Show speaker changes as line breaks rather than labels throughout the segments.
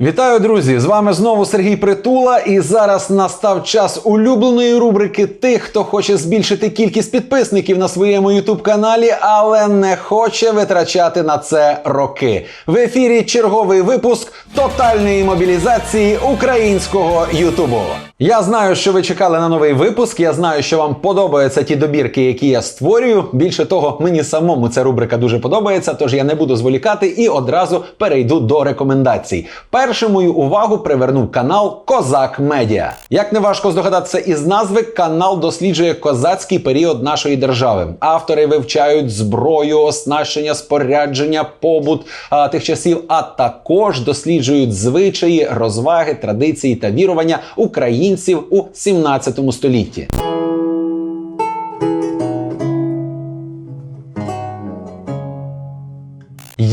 Вітаю, друзі! З вами знову Сергій Притула, і зараз настав час улюбленої рубрики тих, хто хоче збільшити кількість підписників на своєму youtube каналі, але не хоче витрачати на це роки. В ефірі черговий випуск тотальної мобілізації українського Ютубу. Я знаю, що ви чекали на новий випуск. Я знаю, що вам подобаються ті добірки, які я створюю. Більше того, мені самому ця рубрика дуже подобається, тож я не буду зволікати і одразу перейду до рекомендацій. Першим мою увагу привернув канал Козак Медіа. Як не важко здогадатися із назви, канал досліджує козацький період нашої держави. Автори вивчають зброю, оснащення, спорядження, побут а, тих часів, а також досліджують звичаї, розваги, традиції та вірування українців у 17 столітті.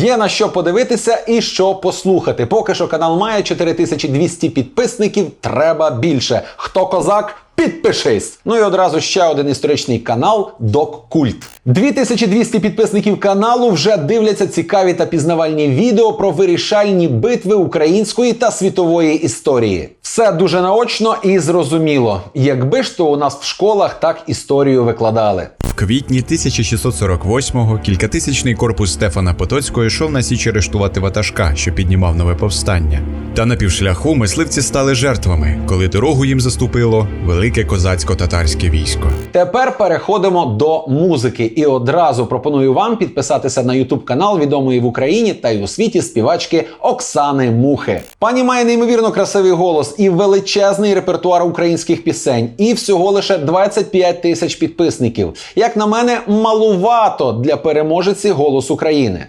Є на що подивитися і що послухати. Поки що канал має 4200 підписників. Треба більше. Хто козак? Підпишись! Ну і одразу ще один історичний канал Док Культ. 2200 підписників каналу вже дивляться цікаві та пізнавальні відео про вирішальні битви української та світової історії. Все дуже наочно і зрозуміло. Якби ж то у нас в школах так історію викладали.
В квітні 1648-го кількатисячний корпус Стефана Потоцького йшов на січ арештувати ватажка, що піднімав нове повстання. Та на півшляху мисливці стали жертвами, коли дорогу їм заступило велике козацько-татарське військо.
Тепер переходимо до музики, і одразу пропоную вам підписатися на YouTube канал відомої в Україні та й у світі співачки Оксани Мухи. Пані має неймовірно красивий голос і величезний репертуар українських пісень, і всього лише 25 тисяч підписників. Як на мене, малувато для переможеці голос України.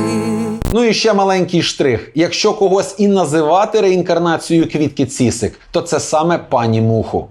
Й.
Ну і ще маленький штрих. Якщо когось і називати реінкарнацією квітки Цісик, то це саме пані Муху.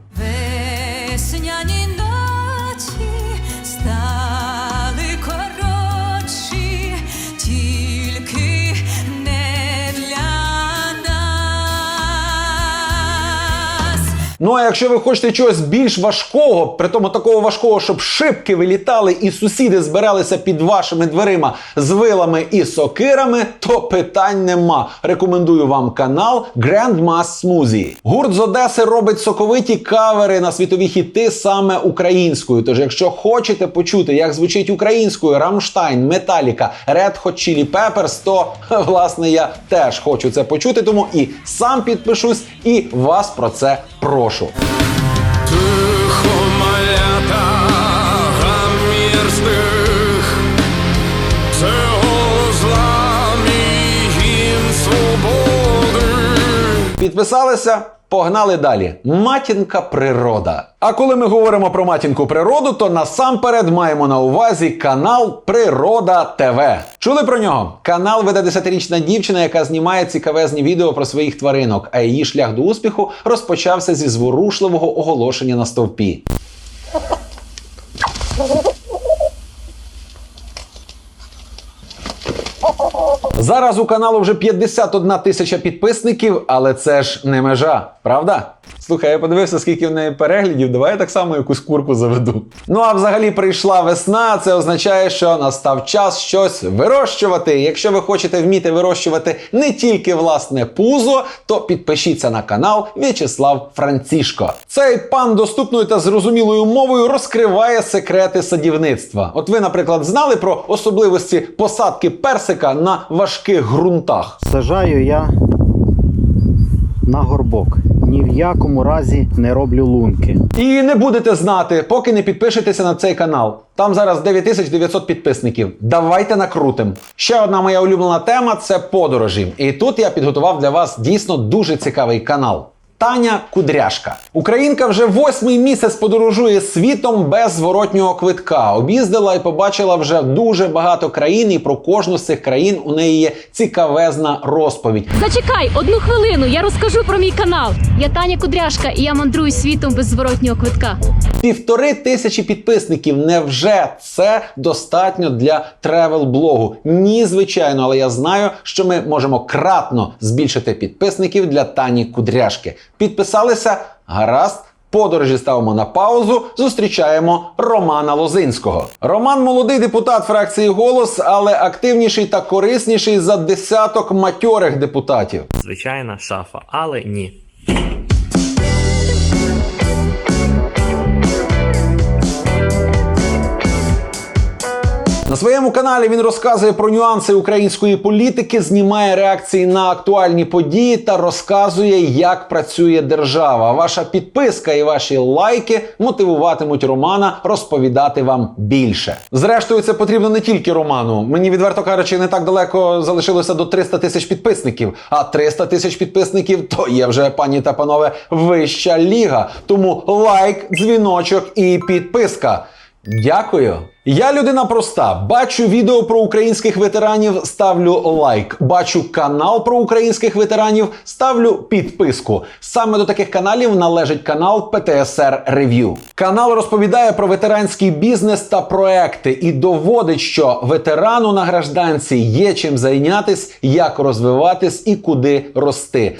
Ну а якщо ви хочете чогось більш важкого, при тому такого важкого, щоб шибки вилітали і сусіди збиралися під вашими дверима з вилами і сокирами, то питань нема. Рекомендую вам канал Grandma's Smoothie. Гурт з Одеси робить соковиті кавери на світові хіти саме українською. Тож, якщо хочете почути, як звучить українською Рамштайн, Металіка, Red Hot Chili Peppers, то власне я теж хочу це почути, тому і сам підпишусь, і вас про це прошу.
Тихо малята гамір стих, це голос свободи.
Підписалися? Погнали далі. Матінка природа. А коли ми говоримо про матінку природу, то насамперед маємо на увазі канал Природа ТВ. Чули про нього? Канал веде 10-річна дівчина, яка знімає цікавезні відео про своїх тваринок, а її шлях до успіху розпочався зі зворушливого оголошення на стовпі. Зараз у каналу вже 51 тисяча підписників, але це ж не межа, правда? Слухай, я подивився, скільки в неї переглядів. Давай я так само якусь курку заведу. Ну а взагалі прийшла весна. Це означає, що настав час щось вирощувати. Якщо ви хочете вміти вирощувати не тільки власне пузо, то підпишіться на канал В'ячеслав Францішко. Цей пан доступною та зрозумілою мовою розкриває секрети садівництва. От ви, наприклад, знали про особливості посадки персика на важких ґрунтах.
Сажаю я на горбок. Ні в якому разі не роблю лунки.
І не будете знати, поки не підпишетеся на цей канал. Там зараз 9900 підписників. Давайте накрутим. Ще одна моя улюблена тема це подорожі. І тут я підготував для вас дійсно дуже цікавий канал. Таня Кудряшка. Українка вже восьмий місяць подорожує світом без зворотнього квитка. Об'їздила і побачила вже дуже багато країн, і про кожну з цих країн у неї є цікавезна розповідь.
Зачекай одну хвилину, я розкажу про мій канал. Я Таня Кудряшка і я мандрую світом без зворотнього квитка.
Півтори тисячі підписників. Невже це достатньо для тревел-блогу? Ні, звичайно, але я знаю, що ми можемо кратно збільшити підписників для Тані Кудряшки. Підписалися? Гаразд. подорожі ставимо на паузу. Зустрічаємо Романа Лозинського. Роман молодий депутат фракції голос, але активніший та корисніший за десяток матьорих депутатів.
Звичайна шафа, але ні.
На своєму каналі він розказує про нюанси української політики, знімає реакції на актуальні події та розказує, як працює держава. Ваша підписка і ваші лайки мотивуватимуть Романа розповідати вам більше. Зрештою, це потрібно не тільки Роману. Мені відверто кажучи, не так далеко залишилося до 300 тисяч підписників. А 300 тисяч підписників то є вже пані та панове вища ліга. Тому лайк, дзвіночок і підписка. Дякую. Я людина проста. Бачу відео про українських ветеранів, ставлю лайк. Бачу канал про українських ветеранів, ставлю підписку. Саме до таких каналів належить канал ПТСР Рев'ю. Канал розповідає про ветеранський бізнес та проекти і доводить, що ветерану на гражданці є чим зайнятись, як розвиватись і куди рости.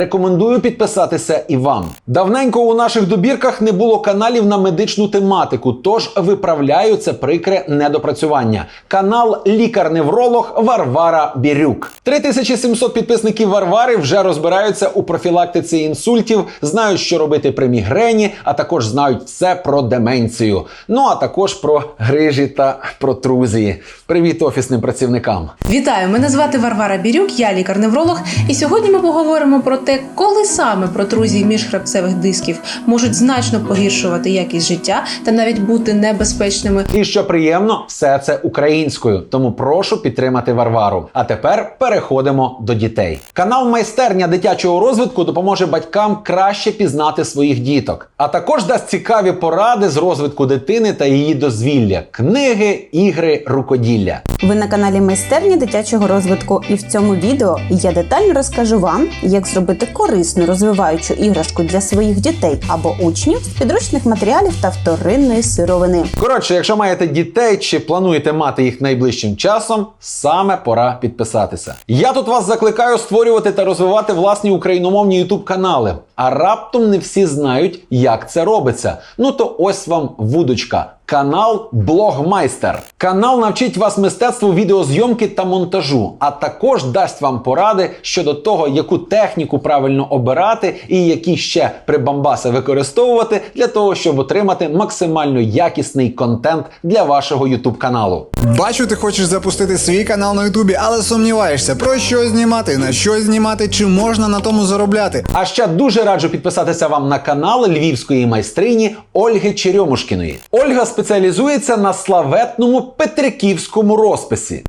Рекомендую підписатися і вам. Давненько у наших добірках не було каналів на медичну тематику, тож виправляю це прикре недопрацювання. Канал Лікар-невролог Варвара Бірюк. 3700 підписників Варвари вже розбираються у профілактиці інсультів, знають, що робити при мігрені, а також знають все про деменцію. Ну а також про грижі та протрузії. Привіт офісним працівникам.
Вітаю! Мене звати Варвара Бірюк, я лікар-невролог, і сьогодні ми поговоримо про те, коли саме протрузії міжхребцевих дисків можуть значно погіршувати якість життя та навіть бути небезпечними.
І що приємно, все це українською. Тому прошу підтримати Варвару. А тепер переходимо до дітей. Канал Майстерня дитячого розвитку допоможе батькам краще пізнати своїх діток, а також дасть цікаві поради з розвитку дитини та її дозвілля, книги, ігри, рукоділля.
Ви на каналі майстерні дитячого розвитку, і в цьому відео я детально розкажу вам, як зробити корисну розвиваючу іграшку для своїх дітей або учнів з підручних матеріалів та вторинної сировини.
Коротше, якщо маєте дітей чи плануєте мати їх найближчим часом, саме пора підписатися. Я тут вас закликаю створювати та розвивати власні україномовні youtube канали. А раптом не всі знають, як це робиться. Ну то ось вам вудочка. Канал Блогмайстер. Канал навчить вас мистецтву відеозйомки та монтажу, а також дасть вам поради щодо того, яку техніку правильно обирати і які ще прибамбаси використовувати для того, щоб отримати максимально якісний контент для вашого YouTube каналу.
Бачу, ти хочеш запустити свій канал на Ютубі, але сумніваєшся, про що знімати, на що знімати, чи можна на тому заробляти.
А ще дуже раджу підписатися вам на канал львівської майстрині Ольги Черемушкіної. Ольга спеціалізується на славетному петриківському розписі.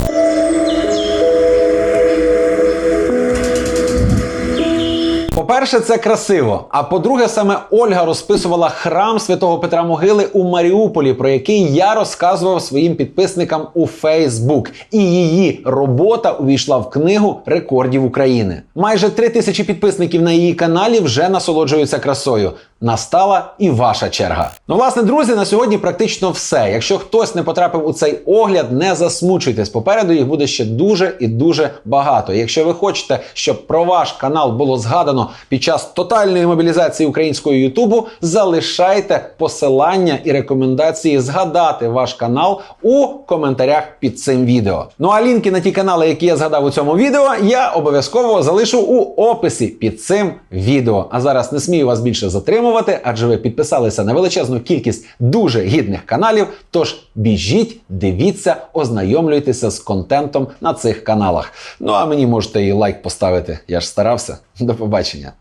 По-перше, це красиво. А по-друге, саме Ольга розписувала храм святого Петра Могили у Маріуполі, про який я розказував своїм підписникам у Фейсбук. І її робота увійшла в книгу рекордів України. Майже три тисячі підписників на її каналі вже насолоджуються красою. Настала і ваша черга. Ну, власне, друзі, на сьогодні практично все. Якщо хтось не потрапив у цей огляд, не засмучуйтесь. Попереду їх буде ще дуже і дуже багато. Якщо ви хочете, щоб про ваш канал було згадано під час тотальної мобілізації українського Ютубу, залишайте посилання і рекомендації згадати ваш канал у коментарях під цим відео. Ну а лінки на ті канали, які я згадав у цьому відео, я обов'язково залишу у описі під цим відео. А зараз не смію вас більше затримувати, адже ви підписалися на величезну кількість дуже гідних каналів. Тож біжіть, дивіться, ознайомлюйтеся з контентом на цих каналах. Ну а мені можете і лайк поставити. Я ж старався. До побачення.